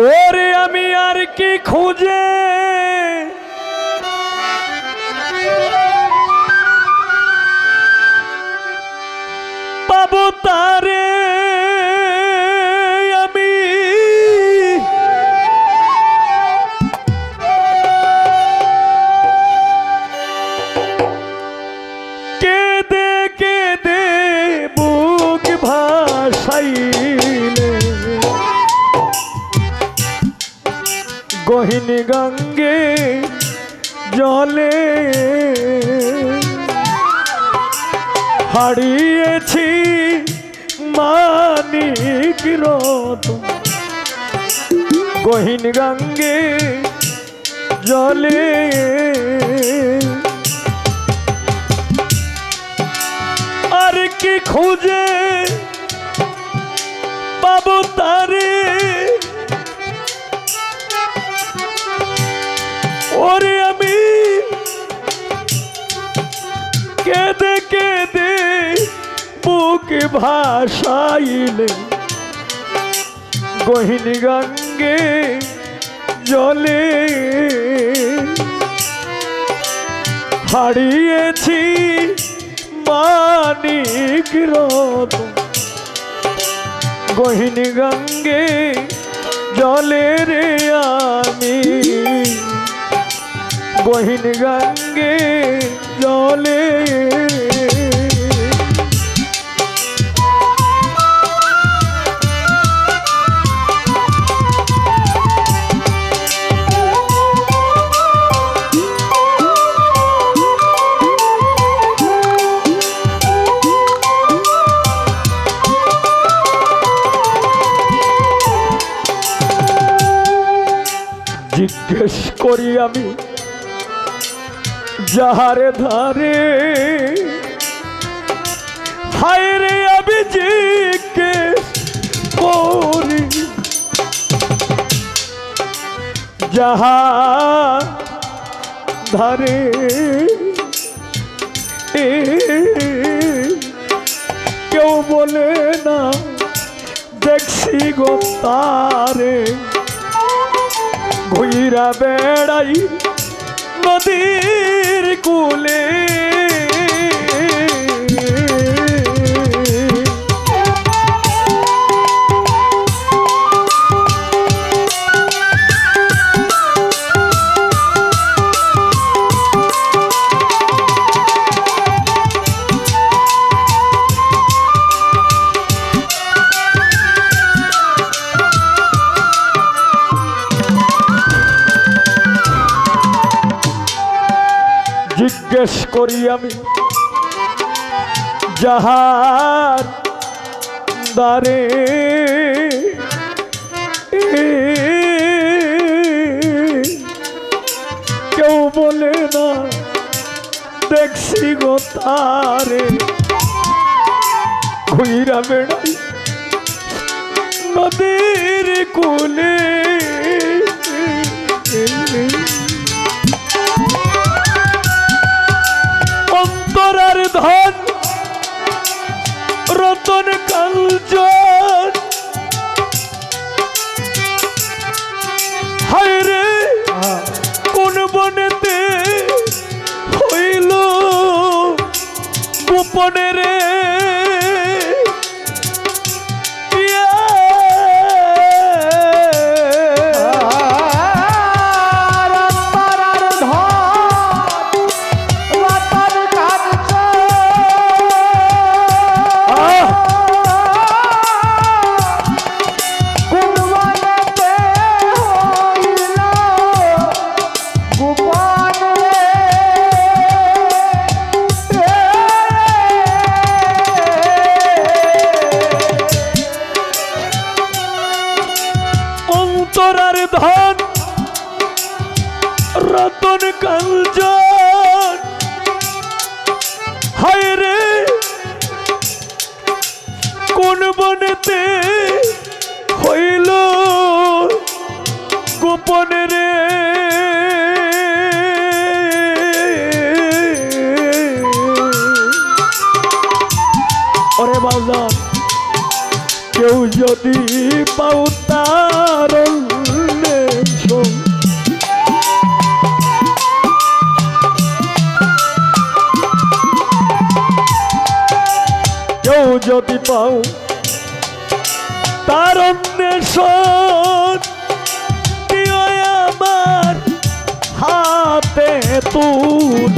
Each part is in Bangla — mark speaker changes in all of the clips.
Speaker 1: ওরে আমি আর কি খুঁজে? পাবো তারে গহিনী গঙ্গে জলে হারিয়েছি মানিক রত গহিন গঙ্গে জলে আর কি খুঁজে কেঁদে বুকে ভাসাইলে। গহিনী গঙ্গে জলে হারিয়েছি মানিক রত। গহিনী গঙ্গে জলে রে আমি। গহিন গঙ্গে জিজ্ঞেস করি আমি, যাহারে ধারে। হায় রে আমি জিজ্ঞেস করি, যাহা ধারে। কেউ বলে না, দেখছি গো তারে। ঘুইরা বেড়াই নদীর কুলে। জিজ্ঞেস করি আমি। যাহার দ্বারে কেউ বলে না, দেখছি গো তারে। ঘুইরা বেড়াই নদীর কুলে। হাজার কেউ যদি পাও তার কেউ যদি পাও তার অন্বেষণ আমার হাতে তুল।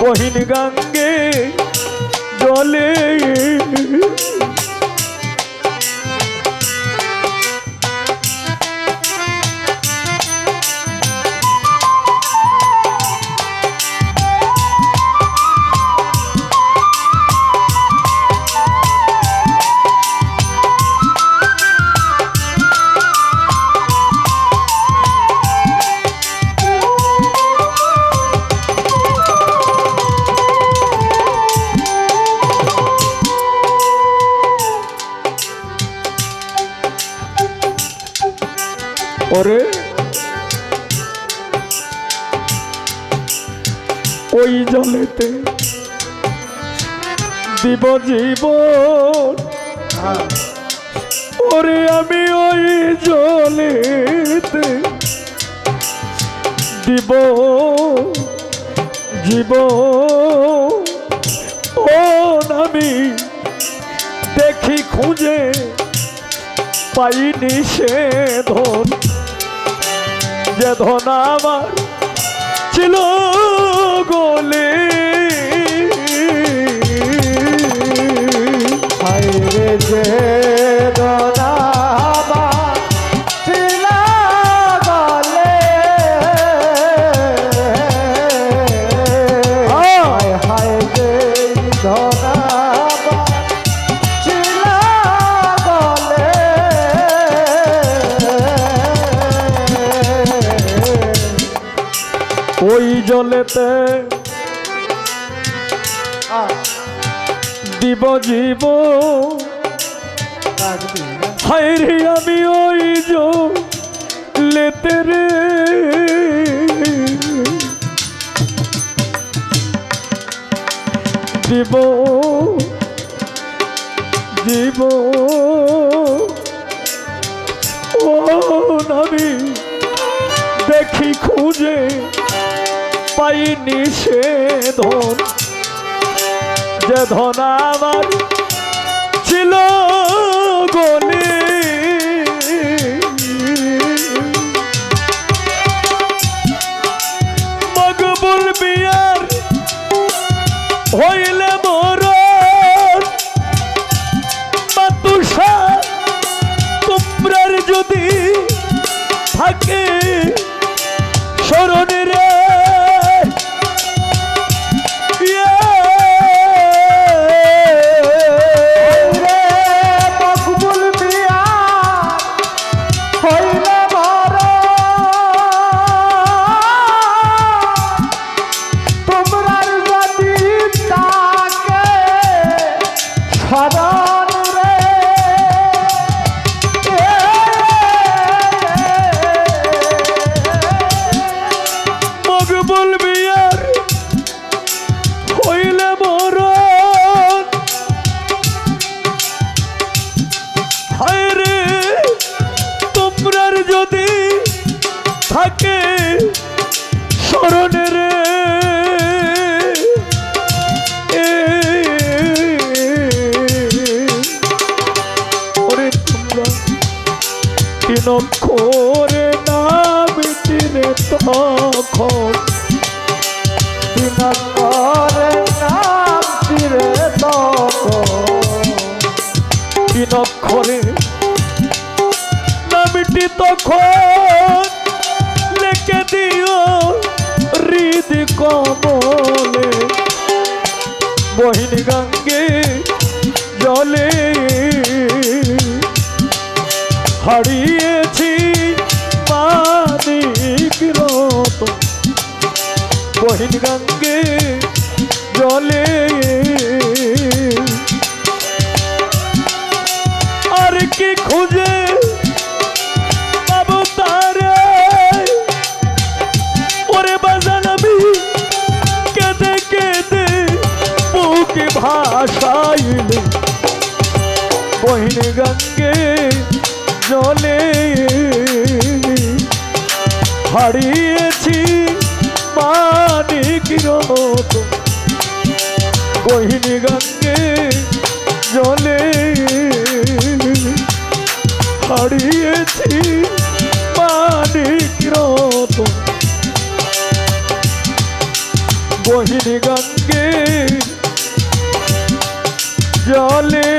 Speaker 1: বহিন গঙ্গা জলে ওরে ওই জলেতে দিব জীবন। ওরে আমি ওই জলেতে দিব জীবন। ও আমি দেখি খুঁজে পাইনি সে ধন। যে ধন আমার। জলেতে দিব জীব। হাইরে আমি ওই জলেতে রে। দিব জীব ও নবী দেখি খুঁজে পাইনি সে ধন। যে ধন আমার ছিল গলে। মকবুল বিয়ার হইলে মোর মাতুষা তোমরার যদি থাকে তিন অক্ষরে নাম চিনে তখন।
Speaker 2: দিনকরে নাম চিরে তখন।
Speaker 1: তিন নামটি তখন লেখে দিও হৃদ কমলে। বহিনী গঙ্গে জলে হারিয়েছি বহিন গঙ্গে জলে। আর কি খুঁজে ভাসাইলে। বহিন গঙ্গে জলে। হারিয়েছি মানিক রত বহিনী গঙ্গে জলে হারিয়েছি মানিক রতন বহিনী গঙ্গে জলে